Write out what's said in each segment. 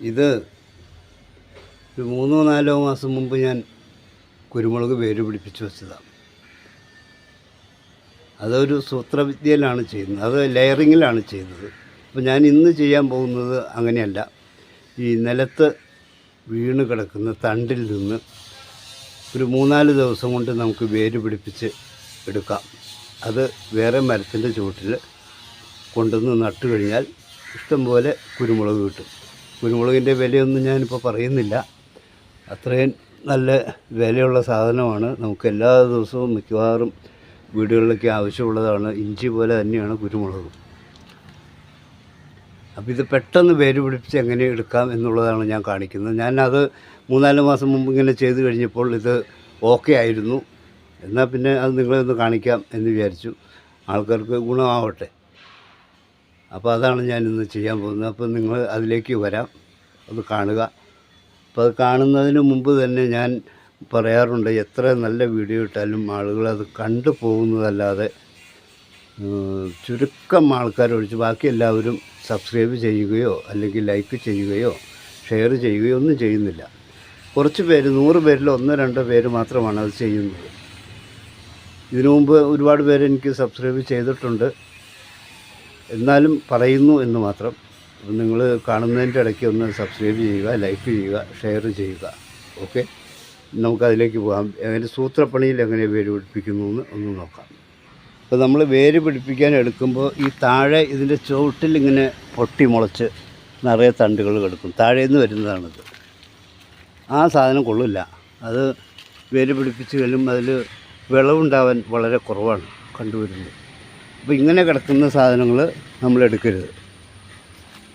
ഇത് ഒരു മൂന്നോ നാലോ മാസം മുമ്പ് ഞാൻ കുരുമുളക് വേര് പിടിപ്പിച്ച് വെച്ചതാണ്. അതൊരു സൂത്രവിദ്യയിലാണ് ചെയ്യുന്നത്. അത് ലെയറിങ്ങിലാണ് ചെയ്യുന്നത്. അപ്പോൾ ഞാൻ ഇന്ന് ചെയ്യാൻ പോകുന്നത് അങ്ങനെയല്ല. ഈ നിലത്ത് വീണ് കിടക്കുന്ന തണ്ടിൽ നിന്ന് ഒരു മൂന്നാൽ ദിവസം കൊണ്ട് നമുക്ക് വേര് പിടിപ്പിച്ച് എടുക്കാം. അത് വേറെ മരത്തിന്റെ ചുവട്ടിൽ കൊണ്ടുവന്ന് നട്ടു കഴിഞ്ഞാൽ ഇഷ്ടംപോലെ കുരുമുളക് കിട്ടും. കുരുമുളകിന്റെ വിലയൊന്നും ഞാനിപ്പോൾ പറയുന്നില്ല. അത്രയും നല്ല വിലയുള്ള സാധനമാണ്. നമുക്ക് എല്ലാ ദിവസവും മിക്കവാറും വീടുകളിലൊക്കെ ആവശ്യമുള്ളതാണ്. ഇഞ്ചി പോലെ തന്നെയാണ് കുരുമുളകും. അപ്പോൾ ഇത് പെട്ടെന്ന് വേര് പിടിപ്പിച്ച് എങ്ങനെ എടുക്കാം എന്നുള്ളതാണ് ഞാൻ കാണിക്കുന്നത്. ഞാനത് മൂന്നാൽ മാസം മുമ്പ് ഇങ്ങനെ ചെയ്ത് കഴിഞ്ഞപ്പോൾ ഇത് ഓക്കെ ആയിരുന്നു. എന്നാൽ പിന്നെ അത് നിങ്ങളെ ഒന്ന് കാണിക്കാം എന്ന് വിചാരിച്ചു. ആൾക്കാർക്ക് ഗുണമാവട്ടെ. അപ്പോൾ അതാണ് ഞാനിന്ന് ചെയ്യാൻ പോകുന്നത്. അപ്പോൾ നിങ്ങൾ അതിലേക്ക് വരാം. അത് കാണുക. അപ്പോൾ അത് കാണുന്നതിന് മുമ്പ് തന്നെ ഞാൻ പറയാറുണ്ട് എത്ര നല്ല വീഡിയോ ഇട്ടാലും ആളുകൾ അത് കണ്ടു പോകുന്നതല്ലാതെ ചുരുക്കം ആൾക്കാരൊഴിച്ച് ബാക്കി എല്ലാവരും സബ്സ്ക്രൈബ് ചെയ്യുകയോ അല്ലെങ്കിൽ ലൈക്ക് ചെയ്യുകയോ ഷെയർ ചെയ്യുകയോ ഒന്നും ചെയ്യുന്നില്ല. കുറച്ച് പേര് നൂറ് പേരിൽ ഒന്നോ രണ്ടോ പേര് മാത്രമാണ് അത് ചെയ്യുന്നത്. ഇതിനു മുമ്പ് ഒരുപാട് പേര് എനിക്ക് സബ്സ്ക്രൈബ് ചെയ്തിട്ടുണ്ട്. എന്നാലും പറയുന്നു എന്ന് മാത്രം. അപ്പോൾ നിങ്ങൾ കാണുന്നതിന്റെ ഇടയ്ക്ക് ഒന്ന് സബ്സ്ക്രൈബ് ചെയ്യുക ലൈക്ക് ചെയ്യുക ഷെയർ ചെയ്യുക. ഓക്കെ നമുക്കതിലേക്ക് പോകാം. അതിന്റെ സൂത്രപ്പണിയിൽ എങ്ങനെ വേര് പിടിപ്പിക്കുന്നു എന്ന് ഒന്ന് നോക്കാം. അപ്പോൾ നമ്മൾ വേര് പിടിപ്പിക്കാൻ എടുക്കുമ്പോൾ ഈ താഴെ ഇതിന്റെ ചുവട്ടിൽ ഇങ്ങനെ പൊട്ടി മുളച്ച് നിറയെ തണ്ടുകൾ കിടക്കും. താഴെ നിന്ന് വരുന്നതാണിത്. ആ സാധനം കൊള്ളില്ല. അത് വേര് പിടിപ്പിച്ച് കഴിയുമ്പോൾ അതിൽ വിളവുണ്ടാവാൻ വളരെ കുറവാണ് കണ്ടുവരുന്നത്. അപ്പോൾ ഇങ്ങനെ കിടക്കുന്ന സാധനങ്ങൾ നമ്മൾ എടുക്കരുത്.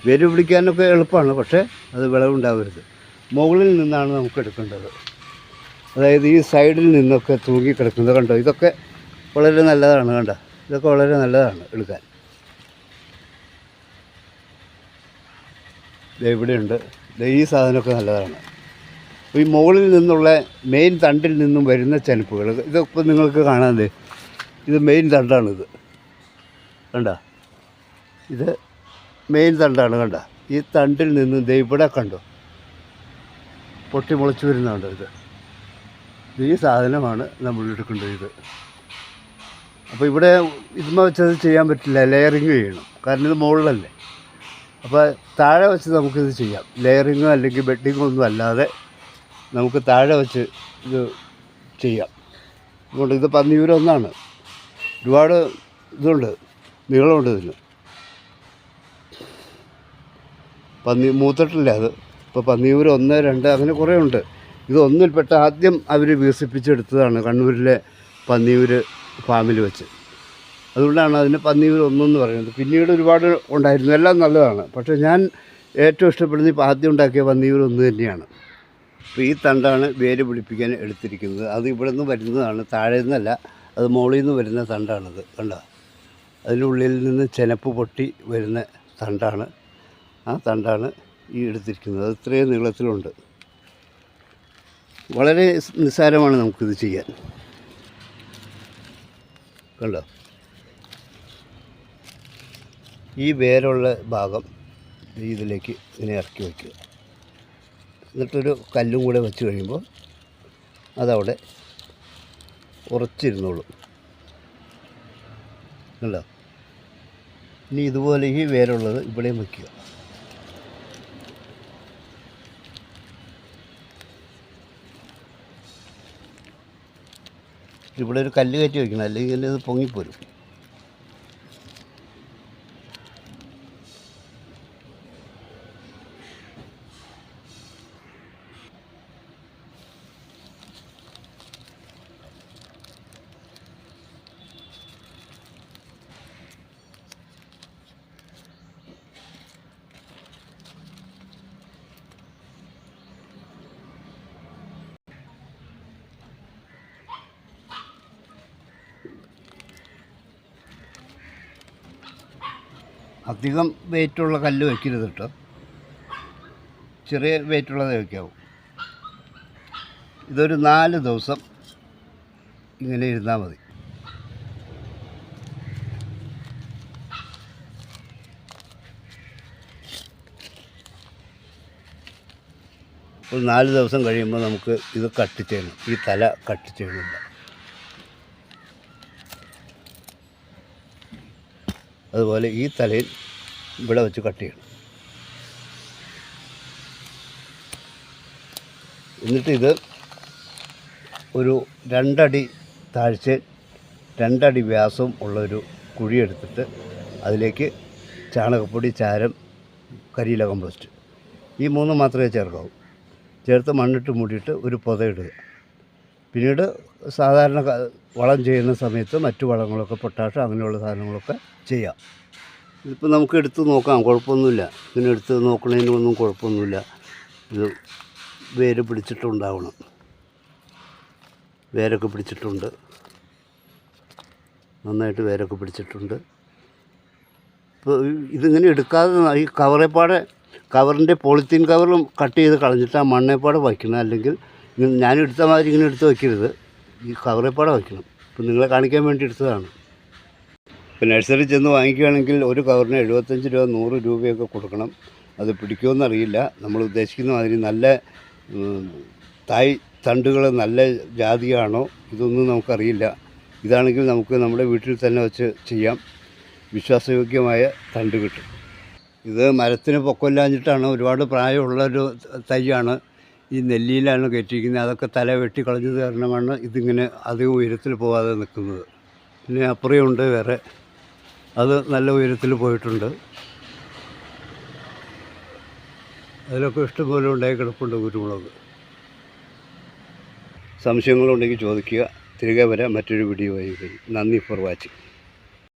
വേര് പിടിക്കാനൊക്കെ എളുപ്പമാണ് പക്ഷേ അത് വിളവുണ്ടാവരുത്. മുകളിൽ നിന്നാണ് നമുക്ക് എടുക്കേണ്ടത്. അതായത് ഈ സൈഡിൽ നിന്നൊക്കെ തൂങ്ങി കിടക്കുന്നത് കണ്ടോ? ഇതൊക്കെ വളരെ നല്ലതാണ് കണ്ട? ഇതൊക്കെ വളരെ നല്ലതാണ് എടുക്കാൻ. ഇവിടെയുണ്ട്. ഈ സാധനമൊക്കെ നല്ലതാണ്. അപ്പോൾ ഈ മുകളിൽ നിന്നുള്ള മെയിൻ തണ്ടിൽ നിന്നും വരുന്ന ചെനപ്പുകൾ ഇതൊക്കെ നിങ്ങൾക്ക് കാണാൻ ഇത് മെയിൻ തണ്ടാണിത്. കണ്ട? ഇത് മെയിൻ തണ്ടാണ് കണ്ട. ഈ തണ്ടിൽ നിന്ന് ദേ ഇവിടെ കണ്ടോ? പൊട്ടി മുളച്ചു വരുന്നുണ്ടോ ഇത്? ഈ സാധനമാണ് നമ്മൾ എടുക്കേണ്ടത് ഇത്. അപ്പോൾ ഇവിടെ ഇതുമ വെച്ചത് ചെയ്യാൻ പറ്റില്ല ലെയറിങ് ചെയ്യണം. കാരണം ഇത് മുകളിലല്ലേ. അപ്പോൾ താഴെ വെച്ച് നമുക്കിത് ചെയ്യാം. ലെയറിങ്ങോ അല്ലെങ്കിൽ ബെഡിങ്ങോ ഒന്നും അല്ലാതെ നമുക്ക് താഴെ വെച്ച് ഇത് ചെയ്യാം. അതുകൊണ്ട് ഇത് പന്നിയൂരൊന്നാണ്. ഒരുപാട് ഇതുണ്ട് നീളമുണ്ട് ഇതിന്. പന്നി മൂത്തിട്ടില്ല അത്. ഇപ്പോൾ പന്നിയൂർ ഒന്ന് രണ്ട് അങ്ങനെ കുറേ ഉണ്ട്. ഇത് ഒന്നിൽപ്പെട്ട ആദ്യം അവർ വികസിപ്പിച്ചെടുത്തതാണ് കണ്ണൂരിലെ പന്നിയൂർ ഫാമിൽ വെച്ച്. അതുകൊണ്ടാണ് അതിന് പന്നിയൂർ ഒന്നെന്ന് പറയുന്നത്. പിന്നീട് ഒരുപാട് ഉണ്ടായിരുന്നു. എല്ലാം നല്ലതാണ്. പക്ഷേ ഞാൻ ഏറ്റവും ഇഷ്ടപ്പെടുന്നത് ഇപ്പോൾ ആദ്യം ഉണ്ടാക്കിയ പന്നിയൂർ ഒന്ന് തന്നെയാണ്. അപ്പോൾ ഈ തണ്ടാണ് വേര് പിടിപ്പിക്കാൻ എടുത്തിരിക്കുന്നത്. അത് ഇവിടെ നിന്ന് വരുന്നതാണ്. താഴെ നിന്നല്ല അത് മുകളിൽ നിന്ന് വരുന്ന തണ്ടാണത്. കണ്ടോ? അതിനുള്ളിൽ നിന്ന് ചെനപ്പ് പൊട്ടി വരുന്ന തണ്ടാണ്. ആ തണ്ടാണ് ഈ എടുത്തിരിക്കുന്നത്. അത് ഇത്രയും നീളത്തിലുണ്ട്. വളരെ നിസ്സാരമാണ് നമുക്കിത് ചെയ്യാൻ. കണ്ടോ? ഈ വേരുള്ള ഭാഗം ഇതിലേക്ക് ഇങ്ങനെ ഇറക്കി വയ്ക്കുക. എന്നിട്ടൊരു കല്ലും കൂടെ വെച്ച് കഴിയുമ്പോൾ അതവിടെ ഉറച്ചിരുന്നോളും. കണ്ടോ? ഇനി ഇതുപോലെ ഈ വേരുള്ളത് ഇവിടെയും വയ്ക്കുക. ഇവിടെ ഒരു കല്ല് കയറ്റി വയ്ക്കണം അല്ലെങ്കിൽ ഇത് പൊങ്ങിപ്പോരും. അധികം വെയിറ്റുള്ള കല്ല് വയ്ക്കരുത് കേട്ടോ ചെറിയ വെയിറ്റുള്ളതേ വയ്ക്കാവൂ ഇതൊരു നാല് ദിവസം ഇങ്ങനെ ഇരുന്നാൽ മതി. ഒരു നാല് ദിവസം കഴിയുമ്പോൾ നമുക്ക് ഇത് കട്ട് ചെയ്യണം. ഈ തല കട്ട് ചെയ്യണമില്ല അതുപോലെ ഈ തലയിൽ ഇവിടെ വെച്ച് കട്ട് ചെയ്യണം. എന്നിട്ട് ഇത് ഒരു രണ്ടടി താഴ്ച രണ്ടടി വ്യാസം ഉള്ളൊരു കുഴിയെടുത്തിട്ട് അതിലേക്ക് ചാണകപ്പൊടി ചാരം കരിയില കമ്പോസ്റ്റ് ഈ മൂന്ന് മാത്രമേ ചേർക്കാവൂ. ചേർത്ത് മണ്ണിട്ട് മൂടിയിട്ട് ഒരു പുതയിടുക. പിന്നീട് സാധാരണ വളം ചെയ്യുന്ന സമയത്ത് മറ്റു വളങ്ങളൊക്കെ പൊട്ടാഷ് അങ്ങനെയുള്ള സാധനങ്ങളൊക്കെ ചെയ്യാം. ഇതിപ്പോൾ നമുക്ക് എടുത്ത് നോക്കാം കുഴപ്പമൊന്നുമില്ല. ഇങ്ങനെ എടുത്ത് നോക്കണതിനൊന്നും കുഴപ്പമൊന്നുമില്ല. ഇത് വേര് പിടിച്ചിട്ടുണ്ടാവണം. വേരൊക്കെ പിടിച്ചിട്ടുണ്ട്. നന്നായിട്ട് വേരൊക്കെ പിടിച്ചിട്ടുണ്ട്. ഇപ്പോൾ ഇതിങ്ങനെ എടുക്കാതെ ഈ കവറേപ്പാടെ കവറിന്റെ പോളിത്തീൻ കവറും കട്ട് ചെയ്ത് കളഞ്ഞിട്ട് ആ മണ്ണേപ്പാടെ വയ്ക്കണം. അല്ലെങ്കിൽ ഞാനെടുത്ത മാതിരി ഇങ്ങനെ എടുത്ത് വയ്ക്കരുത്. ഈ കവറേപ്പാടെ വയ്ക്കണം. ഇപ്പം നിങ്ങളെ കാണിക്കാൻ വേണ്ടി എടുത്തതാണ്. ഇപ്പം നഴ്സറി ചെന്ന് വാങ്ങിക്കുകയാണെങ്കിൽ ഒരു കവറിന് എഴുപത്തഞ്ച് രൂപ നൂറ് രൂപയൊക്കെ കൊടുക്കണം. അത് പിടിക്കുമെന്നറിയില്ല നമ്മൾ ഉദ്ദേശിക്കുന്ന മാതിരി നല്ല തായ് തണ്ടുകൾ നല്ല ജാതിയാണോ ഇതൊന്നും നമുക്കറിയില്ല. ഇതാണെങ്കിൽ നമുക്ക് നമ്മുടെ വീട്ടിൽ തന്നെ വെച്ച് ചെയ്യാം. വിശ്വാസയോഗ്യമായ തണ്ട് കിട്ടും. ഇത് മരത്തിന് പൊക്കമില്ലാഞ്ഞിട്ടാണ് ഒരുപാട് പ്രായമുള്ളൊരു തൈയാണ്. ഈ നെല്ലിയിലാണ് കയറ്റിയിരിക്കുന്നത്. അതൊക്കെ തല വെട്ടി കളഞ്ഞത് കാരണമാണ് ഇതിങ്ങനെ അധികം ഉയരത്തിൽ പോകാതെ നിൽക്കുന്നത്. പിന്നെ അപ്പുറയുണ്ട് വേറെ. അത് നല്ല ഉയരത്തിൽ പോയിട്ടുണ്ട്. അതിലൊക്കെ ഇഷ്ടംപോലെ ഉണ്ടായി കിടപ്പുണ്ട് കുരുമുളക്. സംശയങ്ങളുണ്ടെങ്കിൽ ചോദിക്കുക. തിരികെ വരാം. മറ്റൊരു വീഡിയോ ആയി നന്ദി ഫോർ വാച്ചിങ്.